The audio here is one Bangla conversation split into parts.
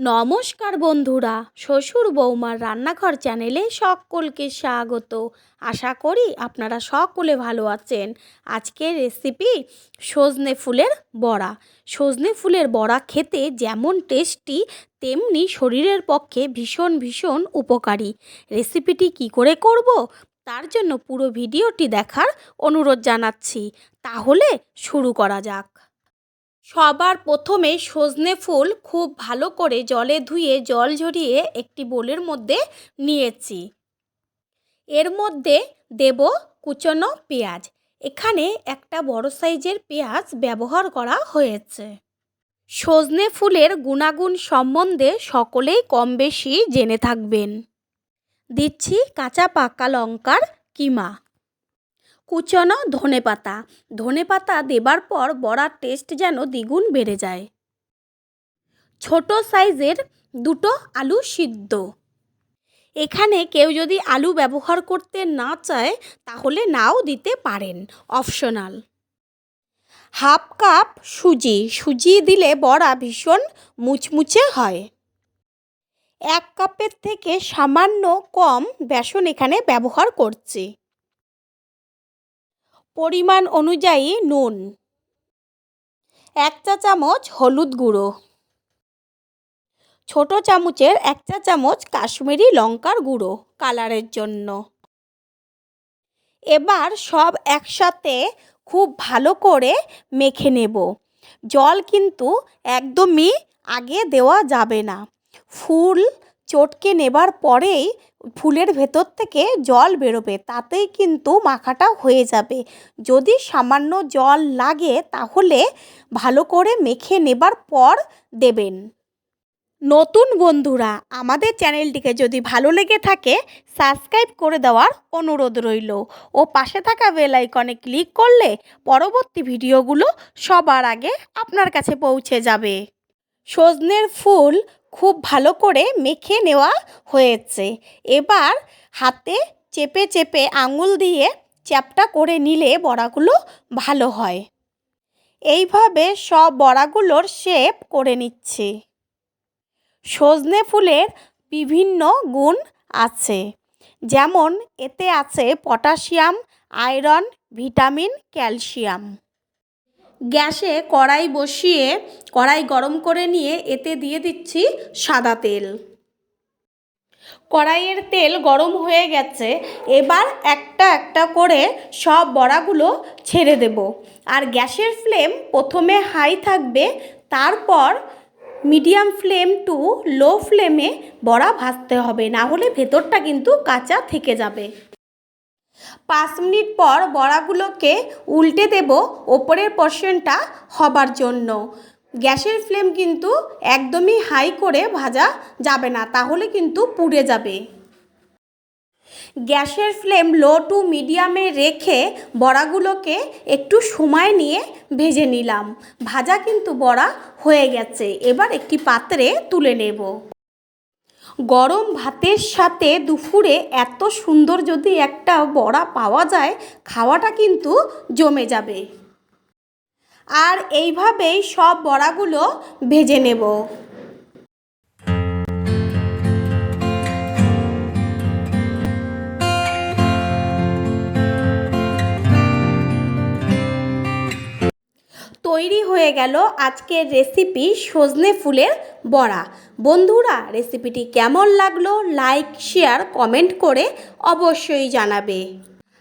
নমস্কার বন্ধুরা, শ্বশুর বৌমার রান্নাঘর চ্যানেলে সকলকে স্বাগত। আশা করি আপনারা সকলে ভালো আছেন। আজকের রেসিপি সজনে ফুলের বড়া। সজনে ফুলের বড়া খেতে যেমন টেস্টি, তেমনি শরীরের পক্ষে ভীষণ ভীষণ উপকারী। রেসিপিটি কি করে করব? তার জন্য পুরো ভিডিওটি দেখার অনুরোধ জানাচ্ছি। তাহলে শুরু করা যাক। সবার প্রথমে সজনে ফুল খুব ভালো করে জলে ধুয়ে জল ঝরিয়ে একটি বোলের মধ্যে নিয়েছি। এর মধ্যে দেব কুচনো পেঁয়াজ। এখানে একটা বড় সাইজের পেঁয়াজ ব্যবহার করা হয়েছে। সজনে ফুলের গুণাগুণ সম্বন্ধে সকলেই কম বেশি জেনে থাকবেন। দিচ্ছি কাঁচা পাকা লঙ্কার কিমা। কুচনো ধনে পাতা ধনে পাতা দেবার পর বড়ার টেস্ট যেন দ্বিগুণ বেড়ে যায়। ছোট সাইজের দুটো আলু সিদ্ধ। এখানে কেউ যদি আলু ব্যবহার করতে না চায়, তাহলে নাও দিতে পারেন। অপশনাল হাফ কাপ সুজি। সুজি দিলে বড়া ভীষণ মুচমুচে হয়। এক কাপের থেকে সামান্য কম বেসন এখানে ব্যবহার করছি। পরিমাণ অনুযায়ী নুন। এক চা চামচ হলুদ গুঁড়ো। ছোট চামচের এক চা চামচ কাশ্মীরি লঙ্কার গুঁড়ো কালারের জন্য। এবার সব একসাথে খুব ভালো করে মেখে নেব। জল কিন্তু একদমই আগে দেওয়া যাবে না। ফুল চটকে নেবার পরেই ফুলের ভেতর থেকে জল বেরোবে, তাতেই কিন্তু মাখাটা হয়ে যাবে। যদি সামান্য জল লাগে, তাহলে ভালো করে মেখে নেবার পর দেবেন। নতুন বন্ধুরা, আমাদের চ্যানেলটিকে যদি ভালো লেগে থাকে, সাবস্ক্রাইব করে দেওয়ার অনুরোধ রইল। ও পাশে থাকা বেল আইকনে ক্লিক করলে পরবর্তী ভিডিওগুলো সবার আগে আপনার কাছে পৌঁছে যাবে। সজনের ফুল খুব ভালো করে মেখে নেওয়া হয়েছে। এবার হাতে চেপে চেপে আঙুল দিয়ে চ্যাপটা করে নিলে বড়াগুলো ভালো হয়। এইভাবে সব বড়াগুলোর শেপ করে নিচ্ছি। সজনে ফুলের বিভিন্ন গুণ আছে। যেমন এতে আছে পটাশিয়াম, আয়রন, ভিটামিন, ক্যালসিয়াম। গ্যাসে কড়াই বসিয়ে কড়াই গরম করে নিয়ে এতে দিয়ে দিচ্ছি সাদা তেল। কড়াইয়ের তেল গরম হয়ে গেছে। এবার একটা একটা করে সব বড়াগুলো ছেড়ে দেব। আর গ্যাসের ফ্লেম প্রথমে হাই থাকবে, তারপর মিডিয়াম ফ্লেম টু লো ফ্লেমে বড়া ভাজতে হবে। না হলে ভেতরটা কিন্তু কাঁচা থেকে যাবে। পাঁচ মিনিট পর বড়াগুলোকে উল্টে দেব ওপরের পোর্শনটা হবার জন্য। গ্যাসের ফ্লেম কিন্তু একদমই হাই করে ভাজা যাবে না, তাহলে কিন্তু পুড়ে যাবে। গ্যাসের ফ্লেম লো টু মিডিয়ামে রেখে বড়াগুলোকে একটু সময় নিয়ে ভেজে নিলাম। ভাজা কিন্তু বড়া হয়ে গেছে, এবার একটি পাত্রে তুলে নেব। গরম ভাতের সাথে দুপুরে এত সুন্দর যদি একটা বড়া পাওয়া যায়, খাওয়াটা কিন্তু জমে যাবে। আর এইভাবেই সব বড়াগুলো ভেজে নেব। তৈরি হয়ে গেল আজকের রেসিপি সজনে ফুলের বড়া। বন্ধুরা রেসিপিটি কেমন লাগল? লাইক শেয়ার কমেন্ট করে অবশ্যই জানাবে।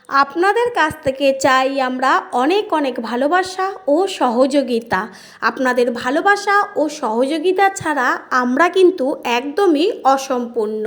আপনাদের কাছ থেকে চাই আমরা অনেক অনেক ভালোবাসা ও সহযোগিতা। আপনাদের ভালোবাসা ও সহযোগিতা ছাড়া আমরা কিন্তু একদমই অসম্পূর্ণ।